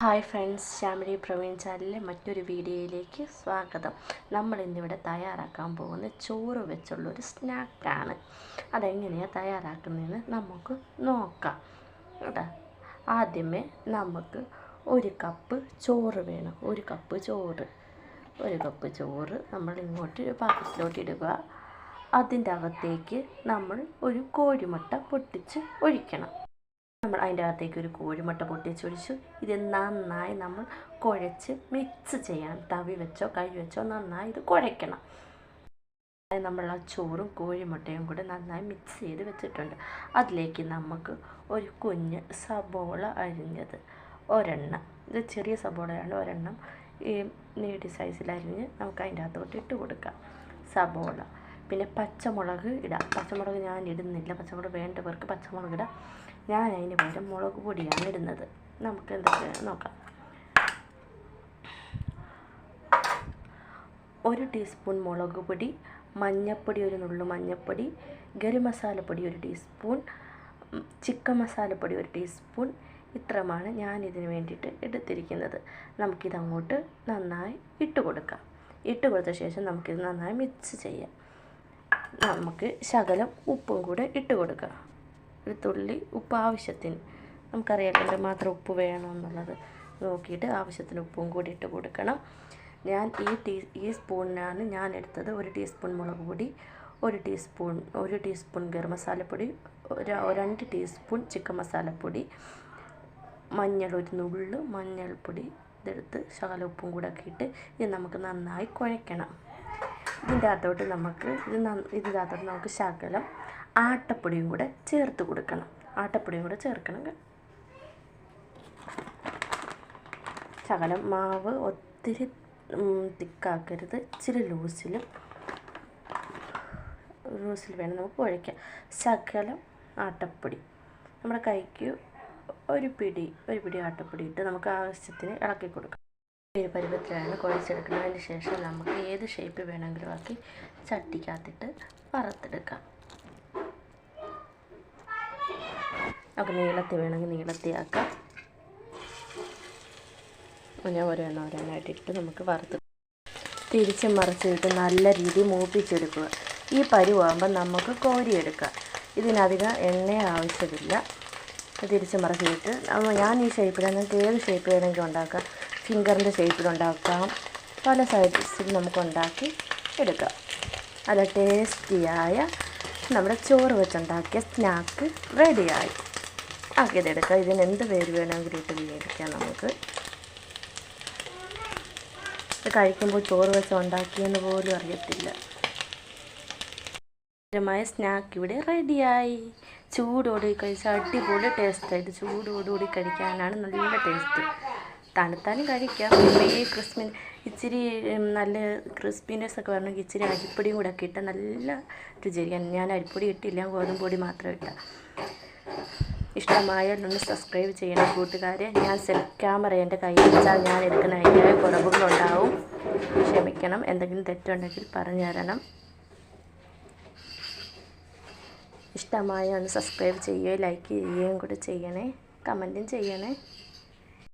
Hi friends Shyamili Praveen ചാനലിലെ മറ്റൊരു വീഡിയോയിലേക്ക് സ്വാഗതം. നമ്മൾ ഇന്നിവിടെ തയ്യാറാക്കാൻ പോകുന്ന ചോറ് വെച്ചുള്ളൊരു സ്നാക്കാണ്. അതെങ്ങനെയാണ് തയ്യാറാക്കുന്നതെന്ന് നമുക്ക് നോക്കാം. കേട്ടോ? ആദ്യമേ നമുക്ക് ഒരു കപ്പ് ചോറ് വേണം. ഒരു കപ്പ് ചോറ്. ഒരു കപ്പ് ചോറ് നമ്മൾ ഇങ്ങോട്ട് ഒരു പാത്രത്തിലോട്ട് ഇടുക. അതിന്റെ അകത്തേക്ക് നമ്മൾ ഒരു കോഴിമുട്ട പൊട്ടിച്ച് ഒഴിക്കണം. നമ്മൾ അതിന്റെ അകത്തേക്ക് ഒരു കോഴിമുട്ട പൊട്ടിച്ചൊഴിച്ചു. ഇത് നന്നായി നമ്മൾ കുഴച്ച് മിക്സ് ചെയ്യണം. തവി വെച്ചോ കൈ വെച്ചോ നന്നായി ഇത് കുഴയ്ക്കണം. നമ്മൾ ആ ചോറും കോഴിമുട്ടയും കൂടെ നന്നായി മിക്സ് ചെയ്ത് വെച്ചിട്ടുണ്ട്. അതിലേക്ക് നമുക്ക് ഒരു കുഞ്ഞ് സബോള അരിഞ്ഞത് ഒരെണ്ണം. ഇത് ചെറിയ സബോളയാണ് ഒരെണ്ണം. ഈ നീട്ടി സൈസിൽ അരിഞ്ഞ് നമുക്ക് അതിന്റെ അകത്തോട്ട് ഇട്ട് കൊടുക്കാം. സബോള. പിന്നെ പച്ചമുളക് ഇടാം. പച്ചമുളക് ഞാൻ ഇടുന്നില്ല. പച്ചമുളക് വേണ്ടവർക്ക് പച്ചമുളക് ഇടാം. ഞാൻ അതിന് പകരം മുളക് പൊടിയാണ് ഇടുന്നത്. നമുക്ക് എന്തൊക്കെ നോക്കാം. ഒരു ടീസ്പൂൺ മുളക് പൊടി മഞ്ഞൾപ്പൊടി ഒരു നുള്ളു മഞ്ഞൾപ്പൊടി ഗരം മസാലപ്പൊടി ഒരു ടീസ്പൂൺ ചിക്കൻ മസാലപ്പൊടി ഒരു ടീസ്പൂൺ ഇത്രമാണ് ഞാൻ ഇതിന് വേണ്ടിയിട്ട് എടുത്തിരിക്കുന്നത്. നമുക്കിത് അങ്ങോട്ട് നന്നായി ഇട്ട് കൊടുക്കാം. ഇട്ട് കൊടുത്ത ശേഷം നമുക്കിത് നന്നായി മിക്സ് ചെയ്യാം. നമുക്ക് ശകലം ഉപ്പും കൂടെ ഇട്ട് കൊടുക്കുക ഒരു തുള്ളി ഉപ്പ് ആവശ്യത്തിന് നമുക്കറിയാം മാത്രം ഉപ്പ് വേണമെന്നുള്ളത് നോക്കിയിട്ട് ആവശ്യത്തിന് ഉപ്പും കൂടി ഇട്ട് കൊടുക്കണം. ഞാൻ ഈ ടീ ഈ സ്പൂണിനാണ് ഞാൻ എടുത്തത് ഒരു ടീസ്പൂൺ മുളക് പൊടി ഒരു ടീസ്പൂൺ ഒരു ടീസ്പൂൺ ഗരം മസാലപ്പൊടി രണ്ട് ടീസ്പൂൺ ചിക്കൻ മസാലപ്പൊടി മഞ്ഞൾ ഒരു നുള്ള് മഞ്ഞൾപ്പൊടി ഇതെടുത്ത് ശകല ഉപ്പും കൂടെ ഒക്കെ ഇട്ട് ഇത് നമുക്ക് നന്നായി കുഴയ്ക്കണം. ഇതിന്റെ അകത്തോട്ട് നമുക്ക് ഇത് ഇതിന്റെ അകത്തോട്ട് നമുക്ക് ശകലം ആട്ടപ്പൊടിയും കൂടെ ചേർത്ത് കൊടുക്കണം. ആട്ടപ്പൊടിയും കൂടെ ചേർക്കണം ശകലം മാവ് ഒത്തിരി തിക്കാക്കരുത്. ഇച്ചിരി ലൂസിലും ലൂസിൽ വേണം നമുക്ക് കുഴയ്ക്കാം. ശകലം ആട്ടപ്പൊടി. നമ്മുടെ കൈക്ക് ഒരു പിടി ഒരു പിടി ആട്ടപ്പൊടി ഇട്ട് നമുക്ക് ആവശ്യത്തിന് ഇളക്കി കൊടുക്കാം. ഒരു പരുവത്തിലാണ് കുഴച്ചെടുക്കുന്നതിന് ശേഷം നമുക്ക് ഏത് ഷേപ്പ് വേണമെങ്കിലും ആക്കി ചട്ടിക്കകത്തിട്ട് വറുത്തെടുക്കാം. നമുക്ക് നീളത്തിൽ വേണമെങ്കിൽ നീളത്തിയാക്കാം ഞാൻ ഒരെണ്ണം ഒരെണ്ണമായിട്ട് ഇട്ട് നമുക്ക് വറുത്ത് തിരിച്ച് മറിച്ചിട്ട് നല്ല രീതിയിൽ മൂപ്പിച്ചെടുക്കുക. ഈ പരുവാകുമ്പോൾ നമുക്ക് കോരിയെടുക്കാം. ഇതിനധികം എണ്ണ ആവശ്യമില്ല. തിരിച്ച് മറിച്ചിട്ട് ഞാൻ ഈ ഷേപ്പിൽ നിങ്ങൾക്ക് ഏത് ഷേപ്പ് വേണമെങ്കിലും ഉണ്ടാക്കാം. ഫിംഗറിന്റെ ഷേപ്പിലുണ്ടാക്കാം പല സൈസിൽ നമുക്ക് ഉണ്ടാക്കി എടുക്കാം. നല്ല ടേസ്റ്റിയായ നമ്മുടെ ചോറ് വെച്ചുണ്ടാക്കിയ സ്നാക്ക് റെഡിയായി ആക്കിയതെടുക്കാം ഇതിന് എന്ത് പേര് വേണമെങ്കിലും ഇട്ട് വിചാരിക്കാം നമുക്ക്. ഇത് കഴിക്കുമ്പോൾ ചോറ് വെച്ച് ഉണ്ടാക്കിയെന്ന് പോലും അറിയത്തില്ല. മായ സ്നാക്ക് ഇവിടെ റെഡിയായി ചൂടോടി കഴിച്ചാൽ അടിപൊളി ടേസ്റ്റായിട്ട് ചൂടോടുകൂടി കഴിക്കാനാണ് നല്ല ടേസ്റ്റ് തണുത്താലും കഴിക്കാം. ഈ ക്രിസ്മി ഇച്ചിരി നല്ല ക്രിസ്പിനെസ് ഒക്കെ വരണമെങ്കിൽ ഇച്ചിരി അരിപ്പൊടിയും കൂടെ ഒക്കെ ഇട്ടാൽ നല്ല രുചിയായിരിക്കും. ഞാൻ അരിപ്പൊടി ഇട്ടില്ല ഗോതമ്പ് പൊടി മാത്രം ഇട്ട. ഇഷ്ടമായാൽ ഒന്ന് സബ്സ്ക്രൈബ് ചെയ്യണം കൂട്ടുകാരെ. ഞാൻ സെൽഫ് ക്യാമറ എന്റെ കയ്യിൽ വെച്ചാൽ ഞാൻ എടുക്കുന്ന അതിന്റെതായ കുറവുകളുണ്ടാവും. ക്ഷമിക്കണം. എന്തെങ്കിലും തെറ്റുണ്ടെങ്കിൽ പറഞ്ഞു തരണം. ഇഷ്ടമായ ഒന്ന് സബ്സ്ക്രൈബ് ചെയ്യുകയും ലൈക്ക് ചെയ്യുകയും കൂടെ ചെയ്യണേ. കമന്റും ചെയ്യണേ.